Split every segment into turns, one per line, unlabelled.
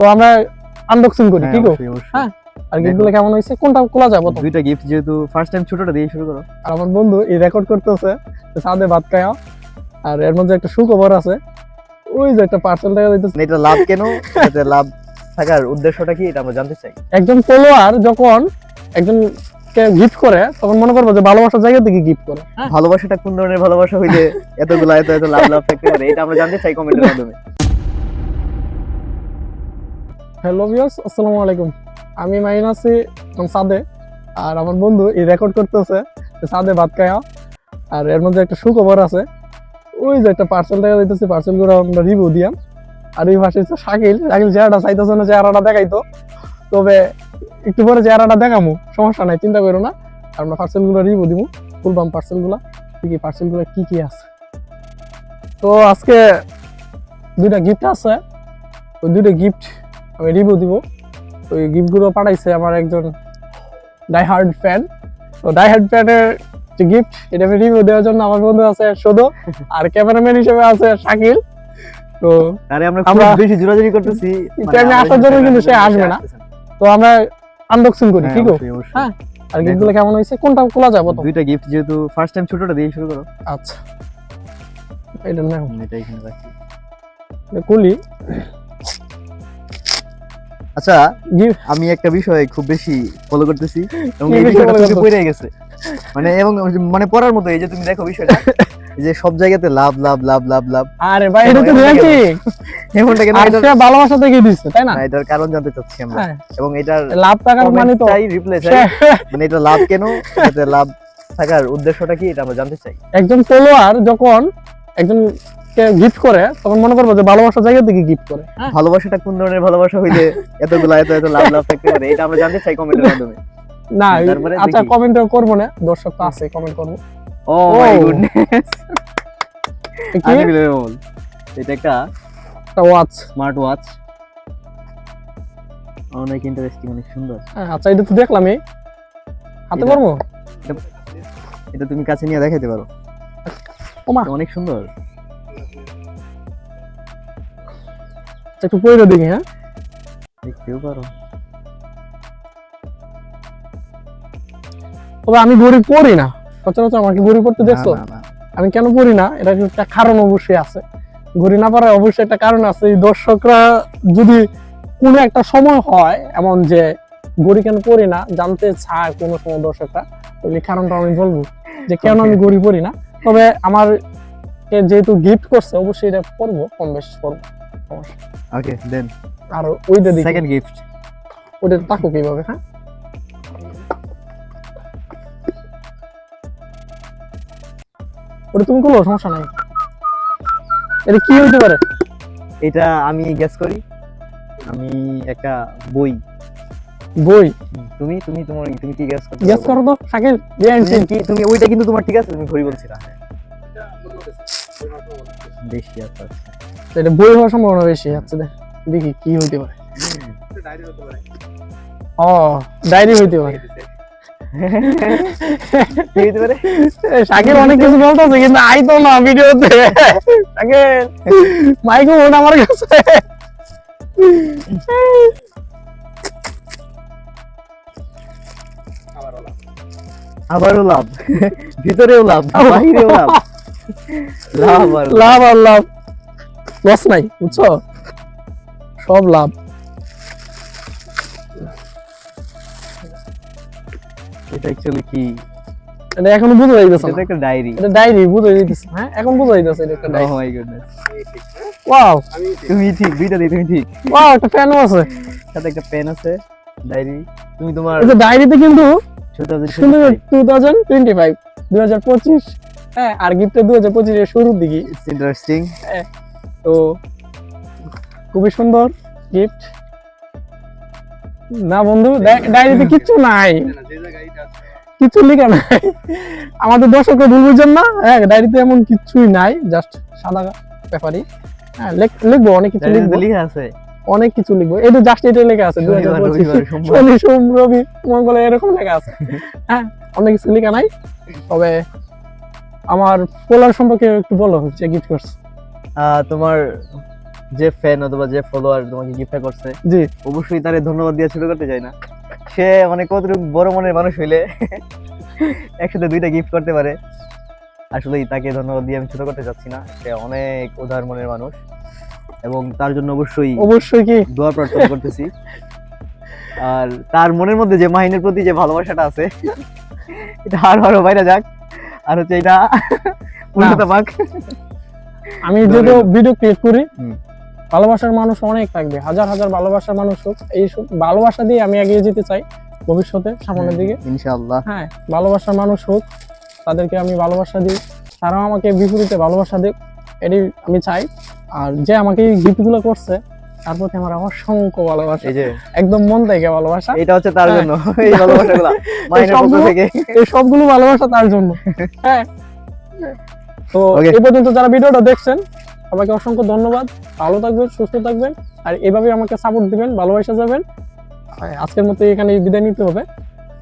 তো আমরা আনবক্সিং করি
হ্যাঁ,
ঠিক আছে?
অবশ্যই, অবশ্যই।
হ্যাঁ? আর গিফটগুলো কেমন হয়েছে? কোনটা খোলা যাবে
দুইটা গিফট যেহেতু ফার্স্ট টাইম ছোটটা দিয়ে শুরু করো।
আর আমার বন্ধু এই রেকর্ড করতেছে সাদে ভাত খাওয়া আর এর মধ্যে একটা সুখবর আছে। ওই যে একটা পার্সেল টাকা দিতেছে
মানে এটা লাভ কেন? এটাতে লাভ থাকার উদ্দেশ্যটা কি? এটা আমরা জানতে চাই।
একজন ফলোয়ার যখন একজন কে গিফট করে তখন মনে করব যে ভালোবাসার জায়গা থেকে গিফট করে।
ভালোবাসাটা কোন ধরনের ভালোবাসা হইলে এতগুলা এত এত লাভ লাভ থাকতে পারে এটা আমরা জানতে চাই কমেন্টের মাধ্যমে।
হ্যালো ভিউয়ার্স আসসালামু আলাইকুম। আমি মাইন আছি সাদে, আর আমার বন্ধু এই রেকর্ড করতেছে সাদে ভাত খাওয়া আর এর মধ্যে একটা সুখবর আছে। ওই যে একটা পার্সেল টাকা দিতেছে পার্সেলগুলো আমরা রিভিউ দিয়াম। আর এই পাশে হচ্ছে শাকিল শাকিল চেহারাটা চাইতেছে না চেহারাটা দেখাইতো। তবে একটু পরে চেহারাটা দেখামু, সমস্যা নাই, চিন্তা করো না। আমরা পার্সেলগুলো রিভিউ দিব ফুলবাম পার্সেলগুলো কি পার্সেলগুলো কি কি আছে। তো আজকে দুইটা গিফট আছে। ওই দুইটা গিফট আমি রিভিউ দিব। ওই গিফটগুলো পাঠাইছে আমার একজন ডাই হার্ড ফ্যান তো ডাই হার্ড ফ্যানের যে গিফট এটা আমি রিভিউ দেওয়ার জন্য আমার বন্ধু আছে শুধু আর ক্যামেরাম্যান হিসেবে আছে শাকিল। তো
আরে আমরা বেশি জোরাজুরি করতেছি। মানে
টাইমে আসার জন্য কিন্তু সে আসবে না। তো আমরা আনবক্সিং করি
হ্যাঁ,
ঠিক আছে। হ্যাঁ। আর গিফটগুলো কেমন হয়েছে কোনটা খোলা যাবে তো
দুইটা গিফট যেহেতু ফার্স্ট টাইম ছোটটা দিয়ে শুরু করো।
আচ্ছা। এটা না
এটা এখানে রাখি
কুলি
আচ্ছা আমি একটা বিষয় খুব বেশি ফলো করতেছি এবং এই বিষয়টা
করতেছো?
পড়ে গেছে। মানে এবং মানে পড়ার মতো এই যে তুমি দেখো বিষয়টা যে সব জায়গাতে লাভ লাভ লাভ লাভ লাভ।
আরে ভাই এটা তো? রিয়ালিটি
এমনটা কেন এটার-
ভালোবাসা থেকে দিচ্ছে তাই না?
এটার কারণ জানতে চাচ্ছি আমরা।
হ্যাঁ।
এবং এটার
লাভ টাকার মানে তো
চাই রিপ্লাই চাই। মানে এটা লাভ কেন? এটাতে লাভ থাকার উদ্দেশ্যটা কি? এটা আমরা জানতে চাই।
একজন ফলোয়ার যখন একজন গিফট করে তখন মনে করব যে ভালোবাসার জায়গা থেকে গিফট করে।
ভালোবাসাটা কোন ধরনের ভালোবাসা হইলে এতগুলা এত এত লাভ লাভ থাকতে পারে এটা আমরা জানতে চাই কমেন্টের মাধ্যমে।
না আচ্ছা কমেন্ট করব না দর্শক তো আছে কমেন্ট করব।
ও মাই. গুডনেস আনবিলিভেবল এটা একটা
একটা ওয়াচ
স্মার্ট ওয়াচ অনেক ইন্টারেস্টিং অনেক সুন্দর।
আচ্ছা এটা তো দেখলামই হাতে
এটা-
করব
এটা তুমি কাছে নিয়ে দেখাইতে পারো। অনেক সুন্দর।
একটু পরে দেখি হ্যাঁ?
দেখতেও পারো।
তবে আমি ঘড়ি পরি না। সচরাচর আমাকে ঘড়ি পড়তে দেখছ। আমি কেন পড়ি না? এটা একটা কারণ অবশ্যই আছে। ঘড়ি না পড়ার অবশ্যই একটা কারণ আছে। এই দর্শকরা যদি কোনো একটা সময় হয় এমন যে ঘড়ি কেন পড়ি না জানতে চায় কোনো সময় দর্শকরা তাহলে এই কারণটা আমি বলব যে কেন আমি ঘড়ি পড়ি না। তবে আমার যেহেতু গিফট করছে অবশ্যই এটা পড়ব কম বেশি পড়ব।
ওকে দেন
আর ওইটা দেখি।
সেকেন্ড গিফট
ওইটা তাকো কীভাবে হ্যাঁ? ওটা তুমি করল সমস্যা নাই। এটা কি হইতে পারে?
এটা আমি গেস করি। আমি একটা বই।
বই?
তুমি তুমি তোমার তুমি কি গেস করতে
গেস করো তো শাকিল।
কি তুমি ওইটা কিন্তু তোমার ঠিক আছে তুমি ঘড়ি বলছি না বেশি আচ্ছা আচ্ছা।
এটা বই হওয়ার সম্ভাবনা বেশি আছে দেখ কি হইতে পারে। ও ডায়েরি হইতে পারে। অনেক কিছু বলতেছে কিন্তু না ভিডিওতে। আমার কাছে।
আবারও লাভ। ভিতরেও লাভ বাহিরেও লাভ। লাভ আর লাভ।
লস নাই বুঝছ? সব লাভ।
এটা অ্যাকচুয়ালি কি?
এটা এখনও বুঝা যাইতেছে
এটা একটা ডায়েরি
এটা ডায়েরি বুঝা যাইতেছে। হ্যাঁ এখন বুঝা যাইতেছে এটা একটা
ও মাই গুডনেস
ওয়াও
তুমি ঠিক দুইটা তুমি ঠিক।
ওয়াও একটা আছে।
সাথে একটা পেন আছে ডায়েরি তুমি তোমার
যে ডায়েরিতে কিন্তু
2025
টু থাউজেন্ড টোয়েন্টি ফাইভ দুই হাজার পঁচিশ। হ্যাঁ আর গিফটটা দুই হাজার পঁচিশের শুরুর দিকে
ইন্টারেস্টিং
তো খুবই সুন্দর গিফট না বন্ধু ডায়েরিতে কিচ্ছু নাই। কিছু লেখা নাই। আমাদের দর্শকরা ভুল বুঝছেন না। হ্যাঁ ডায়েরিতে এমন কিছুই নাই জাস্ট সাদা পেপারই। হ্যাঁ লিখব অনেক কিছু লিখব।
লেখা আছে?
অনেক কিছু লিখব। জাস্ট এটা লেখা আছে দুই হাজার পঁচিশ। শনি সোম রবি মঙ্গল এরকম লেখা আছে। হ্যাঁ অনেক কিছু লেখা নাই। তবে আমার পোলার সম্পর্কে একটু বলো যে গিফট করছে।
তোমার যে ফ্যান অথবা যে ফলোয়ার তোমাকে গিফট করছে
জি।
অবশ্যই তারে ধন্যবাদ দিয়ে ছোট করতে চাই না। সে মানে কতটুকু বড় মনের মানুষ হইলে একসাথে দুইটা গিফট করতে পারে। আসলেই তাকে ধন্যবাদ দিয়ে আমি ছোট করতে চাচ্ছি না। সে অনেক উদার মনের মানুষ। এবং তার জন্য অবশ্যই
অবশ্যই কি?
দোয়া প্রার্থনা করতেছি। আর তার মনের মধ্যে যে মাহিনের প্রতি যে ভালোবাসাটা আছে এটা আর আরও বাইরে যাক। আর হচ্ছে এটা উল্টো পাক।
আমি
যদি
ভিডিও ক্রিয়েট করি। ভালোবাসার মানুষ অনেক থাকবে। হাজার হাজার ভালোবাসার মানুষ হোক এই ভালোবাসা দিয়ে আমি এগিয়ে যেতে চাই ভবিষ্যতে সামনের দিকে।
ইনশাআল্লাহ।
হ্যাঁ ভালোবাসার মানুষ হোক তাদেরকে আমি ভালোবাসা দিই। তারাও আমাকে বিপরীতে ভালোবাসা দিক এটি আমি চাই। আর যে আমাকে এই গিফটগুলো করছে তার প্রতি আমার অসংখ্য ভালোবাসা।
এই যে।
একদম মন থেকে ভালোবাসা।
এটা হচ্ছে তার
হ্যাঁ।
জন্য এই ভালোবাসাগুলা। পক্ষ থেকে।
এই সবগুলো ভালোবাসা তার জন্য। হ্যাঁ। তো. এই পর্যন্ত যারা ভিডিওটা দেখছেন সবাইকে অসংখ্য ধন্যবাদ। ভালো থাকবেন সুস্থ থাকবেন আর এভাবে আমাকে সাপোর্ট দিবেন ভালোবাসা যাবেন। আজকের মতো এখানে বিদায় নিতে হবে।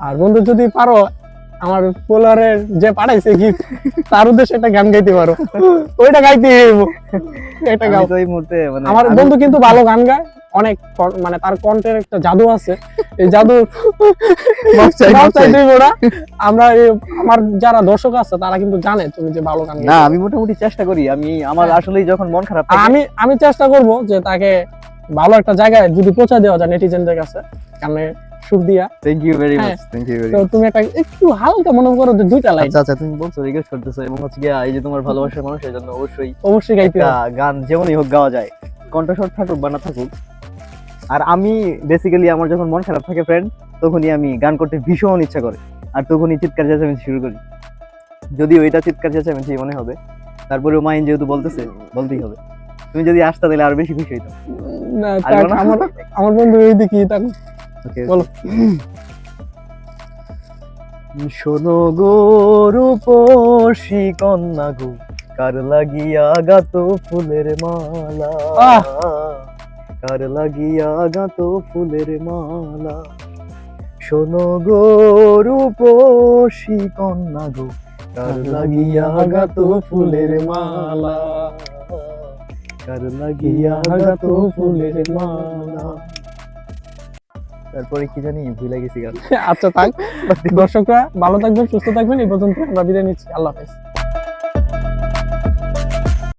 আর বন্ধু যদি পারো আমার পোলারের যে পাঠাইছে গিফট তার উদ্দেশ্যে একটা গান গাইতে পারো। ওইটা গাইতে একটা গাও।
এই মুহূর্তে মানে
আমার বন্ধু কিন্তু ভালো গান গায়। অনেক মানে তার কণ্ঠের একটা জাদু আছে। এই জাদু আমরা আমার যারা দর্শক আছে তারা কিন্তু জানে তুমি যে ভালো গান
না আমি মোটামুটি চেষ্টা করি। আমি আমার আসলে যখন মন খারাপ
আমি আমি চেষ্টা করব যে তাকে ভালো একটা জায়গায় যদি পৌঁছা দেওয়া যায় নেটিজেনদের কাছে কারণে দিয়া।
থ্যাংক ইউ ভেরি
হ্যাঁ।
মাচ থ্যাংক ইউ ভেরি
তুমি একটা একটু হালকা মনে করো যে দুইটা লাইন
আচ্ছা আচ্ছা তুমি বলছো রিকোয়েস্ট করতেছো এবং হচ্ছে এই যে তোমার ভালোবাসার মানুষের জন্য অবশ্যই
অবশ্যই গাইতে
গান যেমনই হোক গাওয়া যায়। কণ্ঠস্বর থাকুক বা না থাকুক আর আমি বেসিক্যালি আমার যখন মন খারাপ থাকে ফ্রেন্ড তখনই আমি গান করতে ভীষণ ইচ্ছা করে। আর তখনই চিৎকার চেঁচামেচি শুরু করি। যদিও এটা চিৎকার চেঁচামেচি মনে হবে। তারপরেও মাইন যেহেতু বলতেছে বলতেই হবে। তুমি যদি আসতে তাহলে আরও বেশি খুশি হইতাম।
না? আমার আমার বন্ধু এই দেখি তাকে বলো।
শোনো গো রূপসী কন্যা গো কার লাগিয়া গাত ফুলের মালা! কার লাগিয়া গাত ফুলের মালা। শোনো গো রূপসী কন্যা গো কার লাগিয়া গাত ফুলের মালা। কার লাগিয়া গাত ফুলের মালা। তারপরে কি জানি ভুলে গেছি
আচ্ছা থাক। দর্শকরা ভালো থাকবেন সুস্থ থাকবেন এই পর্যন্ত আমরা বিদায় নিচ্ছি। আল্লাহ হাফেজ।